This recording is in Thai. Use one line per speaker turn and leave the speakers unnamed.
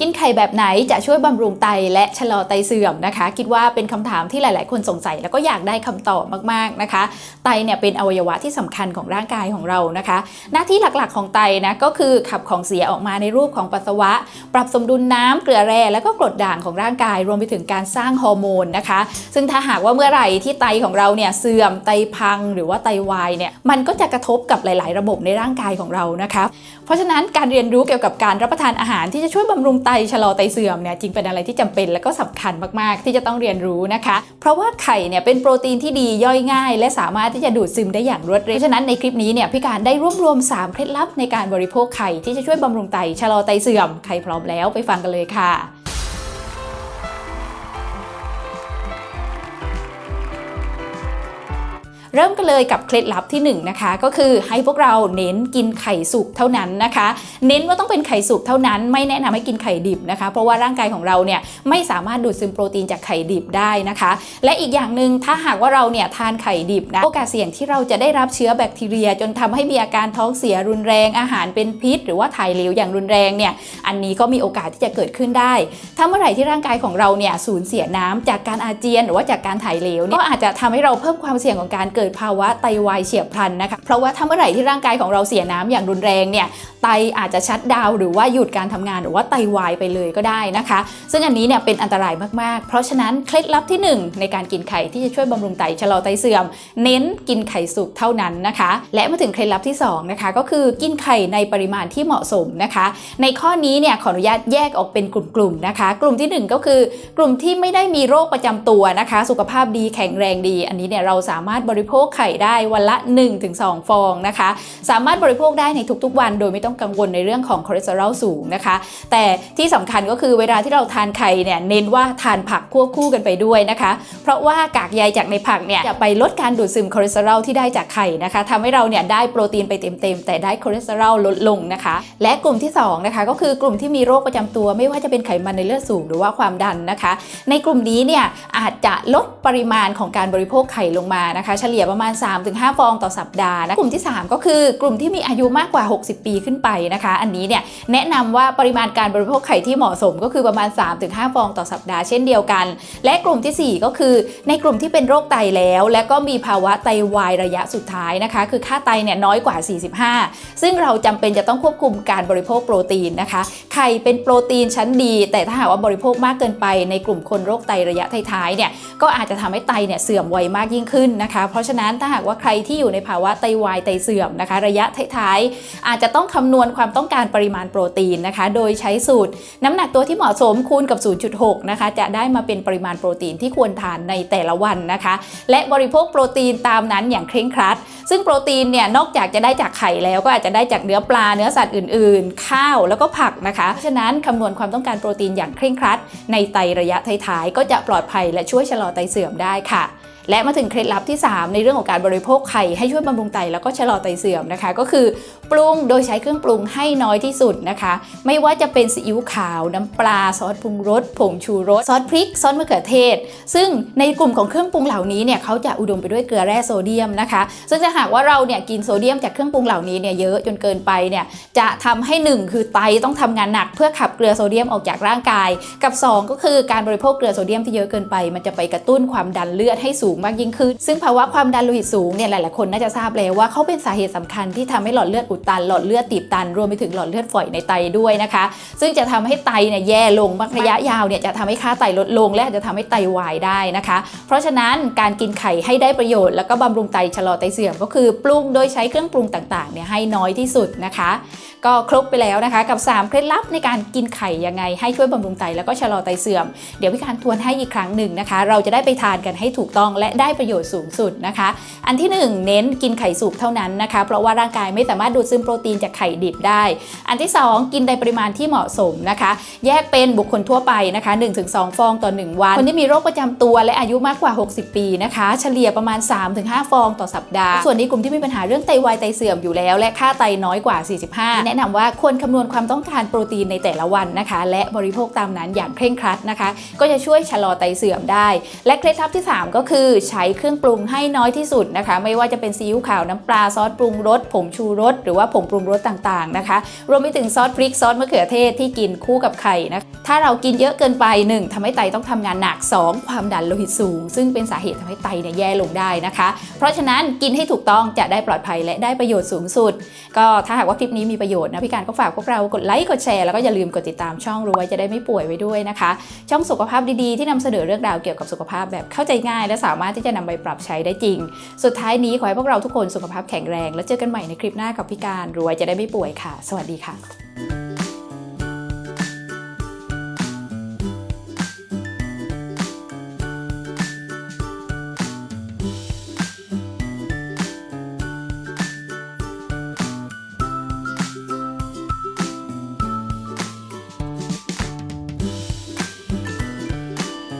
กินไข่แบบไหนจะช่วยบำรุงไตและชะลอไตเสื่อมนะคะ คิดว่าเป็นคำถามที่หลาย ๆ คนสงสัยแล้วก็อยากได้คำตอบมาก ๆ นะคะ ไตเนี่ยเป็นอวัยวะที่สำคัญของร่างกายของเรานะคะ หน้าที่หลัก ๆ ของไตนะก็คือขับของเสียออกมาในรูปของปัสสาวะ ปรับสมดุลน้ำเกลือแร่แล้วก็กรดด่างของร่างกาย รวมไปถึงการสร้างฮอร์โมนนะคะ ซึ่งถ้าหากว่าเมื่อไหร่ที่ไตของเราเนี่ยเสื่อมไตพัง หรือว่าไตวายเนี่ยมันก็จะกระทบกับหลาย ๆ ระบบในร่างกายของเรานะคะ เพราะฉะนั้นการเรียนรู้เกี่ยวกับการรับประทานอาหารที่จะช่วยบำรุงไตชะลอไตเสื่อมเนี่ยจริงเป็นอะไรที่จำเป็นและก็สำคัญมากๆ ที่จะต้องเรียนรู้นะคะ เพราะว่าไข่เนี่ยเป็นโปรตีนที่ดีย่อยง่าย และสามารถที่จะดูดซึมได้อย่างรวดเร็วฉะนั้นในคลิปนี้เนี่ยพี่การได้รวบรวม 3 เคล็ดลับในการบริโภคไข่ที่จะช่วยบำรุงไตชะลอไตเสื่อมใครพร้อมแล้วไปฟังกันเลยค่ะ เริ่มกันเลยกับเคล็ดลับที่1นงนะคะก็คือให้พวกเราเน้นกินไข่สุกเท่านั้นนะคะ เน้นว่าต้องเป็นไข่สุกเท่านั้นไม่แนะนำให้กินไข่ดิบนะคะ เพราะว่าร่างกายของเราเนี่ยไม่สามารถดูดซึมโปรตีนจากไข่ดิบได้นะคะ และอีกอย่างหนึ่งถ้าหากว่าเราเนี่ยทานไข่ดิบนะโอกาสเสี่ยงที่เราจะได้รับเชื้อแบคทีเรีย จนทำให้มีอาการท้องเสียรุนแรงอาหารเป็นพิษ หรือว่าถ่ายเหลวอย่างรุนแรงเนี่ยอันนี้ก็มีโอกาสที่จะเกิดขึ้นได้ ถ้าเมื่อไหร่ที่ร่างกายของเราเนี่ยสูญเสียน้ำจากการอาเจียน หรือว่าจากการถ่ายเหลวก็อาจจะทำให้เราเพิ่มความเสี่ยงของการเกิดภาวะไตวายเฉียบพลันนะคะ เพราะว่าถ้าเมื่อไหร่ที่ร่างกายของเราเสียน้ำอย่างรุนแรงเนี่ยไตอาจจะชัดดาวหรือว่าหยุดการทำงานหรือว่าไตวายไปเลยก็ได้นะคะ ซึ่งอันนี้เนี่ยเป็นอันตรายมาก ๆ เพราะฉะนั้นเคล็ดลับที่ 1 ในการกินไข่ที่จะช่วยบำรุงไตชะลอไตเสื่อม เน้นกินไข่สุกเท่านั้นนะคะ และมาถึงเคล็ดลับที่2นะคะก็คือกินไข่ในปริมาณที่เหมาะสมนะคะ ในข้อนี้เนี่ยขออนุญาตแยกออกเป็นกลุ่ม ๆ นะคะ กลุ่มที่ 1 ก็คือกลุ่มที่ไม่ได้มีโรคประจำตัวนะคะ สุขภาพดีแข็งแรงดี อันนี้เนี่ยเราสามารถบริโภคไข่ได้วันละ 1-2 ฟองนะคะ สามารถบริโภคได้ในทุกๆวัน โดยไม่ต้องกังวลในเรื่องของคอเลสเตอรอลสูงนะคะ แต่ที่สำคัญก็คือเวลาที่เราทานไข่เนี่ยเน้นว่าทานผักควบคู่กันไปด้วยนะคะ เพราะว่ากากใยจากในผักเนี่ยจะไปลดการดูดซึมคอเลสเตอรอลที่ได้จากไข่นะคะทำให้เราเนี่ยได้โปรตีนไปเต็มๆ แต่ได้คอเลสเตอรอลลดลงนะคะ และกลุ่มที่สองนะคะก็คือกลุ่มที่มีโรคประจำตัว ไม่ว่าจะเป็นไขมันในเลือดสูงหรือว่าความดันนะคะ ในกลุ่มนี้เนี่ยอาจจะลดปริมาณของการบริโภคไข่ลงมานะคะ เฉลี่ยประมาณ 3-5 ฟองต่อสัปดาห์นะกลุ่มที่ 3 ก็คือกลุ่มที่มีอายุมากกว่า 60 ปีขึ้นไปนะคะ อันนี้เนี่ยแนะนำว่าปริมาณการบริโภคไข่ที่เหมาะสมก็คือประมาณ 3-5 ฟองต่อสัปดาห์เช่นเดียวกัน และกลุ่มทีสี่ 4 ก็คือในกลุ่มที่เป็นโรคไตแล้ว และก็มีภาวะไตวายระยะสุดท้ายนะคะ คือค่าไตเนี่ยน้อยกว่า 45 ซึ่งเราจำเป็นจะต้องควบคุมการบริโภคโปรตีนนะคะ ไข่เป็นโปรตีนชั้นดี แต่ถ้าหากว่าบริโภคมากเกินไปในกลุ่มคนโรคไตระยะท้ายๆเนี่ยก็อาจจะทำให้ไตเนี่ยเสื่อมไวมากยิ่งขึ้นนะคะ เพราะฉะนั้นถ้าหากว่าใครที่อยู่ในภาวะไตวายไตเสื่อมนะคะ ระยะท้ายๆ อาจจะต้องคำนวณความต้องการปริมาณโปรตีนนะคะ โดยใช้สูตร น้ำหนักตัวที่เหมาะสมคูณกับ 0.6 นะคะ จะได้มาเป็นปริมาณโปรตีนที่ควรทานในแต่ละวันนะคะ และบริโภคโปรตีนตามนั้นอย่างเคร่งครัด ซึ่งโปรตีนเนี่ยนอกจากจะได้จากไข่แล้วก็อาจจะได้จากเนื้อปลาเนื้อสัตว์อื่น ๆ ข้าวแล้วก็ผักนะคะเพราะฉะนั้นคำนวณความต้องการโปรตีนอย่างเคร่งครัด ในไตระยะท้ายๆก็จะปลอดภัยและช่วยชะลอไตเสื่อมได้ค่ะ และมาถึงเคล็ดลับที่ 3 ในเรื่องของการบริโภคไข่ให้ช่วยบำรุงไตแล้วก็ชะลอไตเสื่อมนะคะ ก็คือปรุงโดยใช้เครื่องปรุงให้น้อยที่สุดนะคะ ไม่ว่าจะเป็นซีอิ๊วขาว น้ำปลาซอสปรุงรสผงชูรสซอสพริกซอสมะเขือเทศ ซึ่งในกลุ่มของเครื่องปรุงเหล่านี้เนี่ยเขาจะอุดมไปด้วยเกลือแร่โซเดียมนะคะ ซึ่งถ้าหากว่าเราเนี่ยกินโซเดียมจากเครื่องปรุงเหล่านี้เนี่ยเยอะจนเกินไปเนี่ยจะทำให้หนึ่งคือไตต้องทำงานหนักเพื่อขับเกลือโซเดียมออกจากร่างกาย กับสองก็คือการบริโภคเกลือโซเดียมที่เยอะเกินไป มันจะไปกระตุ้นความดันเลือดให้สูงมากยิ่งขึ้น ซึ่งภาวะความดันโลหิตสูงเนี่ยหลาย ๆ คนน่าจะทราบแล้วว่าเขาเป็นสาเหตุสำคัญที่ทำให้หลอดเลือดอุดตันหลอดเลือดตีบตัน รวมไปถึงหลอดเลือดฝอยในไตด้วยนะคะ ซึ่งจะทำให้ไตเนี่ยแย่ลงมากระยะยาวเนี่ยจะทำให้ค่าไตลดลงและอาจจะทำให้ไตวายได้นะคะ เพราะฉะนั้นการกินไข่ให้ได้ประโยชน์แล้วก็บำรุงไตชะลอไตเสื่อมก็คือปรุงโดยใช้เครื่องปรุงต่าง ๆ เนี่ยให้น้อยที่สุดนะคะก็ครบไปแล้วนะคะ กับ 3 เคล็ดลับในการกินไข่ยังไง ให้ช่วยบำรุงไตแล้วก็ชะลอไตเสื่อม เดี๋ยวพี่การทวนให้อีกครั้งหนึ่งนะคะ เราจะได้ไปทานกันให้ถูกต้องและได้ประโยชน์สูงสุดนะคะ อันที่ 1 เน้นกินไข่สุกเท่านั้นนะคะ เพราะว่าร่างกายไม่สามารถดูดซึมโปรตีนจากไข่ดิบได้ อันที่ 2 กินในปริมาณที่เหมาะสมนะคะ แยกเป็นบุคคลทั่วไปนะคะ1-2 ฟองต่อ 1 วัน คนที่มีโรคประจำตัวและอายุมากกว่า 60 ปีนะคะ เฉลี่ยประมาณ 3-5 ฟองต่อสัปดาห์ ส่วนในกลุ่มที่มีปัญหาเรื่องไตวายไตเสื่อมอยู่แล้ว และค่าไตน้อยกว่า 45แนะนำว่าควรคำนวณความต้องการโปรตีนในแต่ละวันนะคะ และบริโภคตามนั้นอย่างเคร่งครัดนะคะ ก็จะช่วยชะลอไตเสื่อมได้ และเคล็ดลับที่ 3 ก็คือใช้เครื่องปรุงให้น้อยที่สุดนะคะ ไม่ว่าจะเป็นซีอิ๊วขาวน้ำปลาซอสปรุงรสผงชูรสหรือว่าผงปรุงรสต่างๆนะคะ รวมไปถึงซอสพริกซอสมะเขือเทศที่กินคู่กับไข่นะถ้าเรากินเยอะเกินไป 1ทำให้ไตต้องทำงานหนัก 2 ความดันโลหิตสูง ซึ่งเป็นสาเหตุทำให้ไตเนี่ยแย่ลงได้นะคะ เพราะฉะนั้นกินให้ถูกต้องจะได้ปลอดภัยและได้ประโยชน์สูงสุดก็ถ้าหากว่าคลิปนี้มีประโยชน์นะพี่การก็ฝากพวกเรากดไลค์กดแชร์แล้วก็อย่าลืมกดติดตามช่องรู้ไว้จะได้ไม่ป่วยไว้ด้วยนะคะ ช่องสุขภาพดีๆที่นำเสนอเรื่องราวเกี่ยวกับสุขภาพแบบเข้าใจง่าย และสามารถที่จะนำไปปรับใช้ได้จริง สุดท้ายนี้ขอให้พวกเราทุกคนสุขภาพแข็งแรง แล้วเจอกันใหม่ในคลิปหน้ากับพี่การรวยจะได้ไม่ป่วยค่ะ สวัสดีค่ะ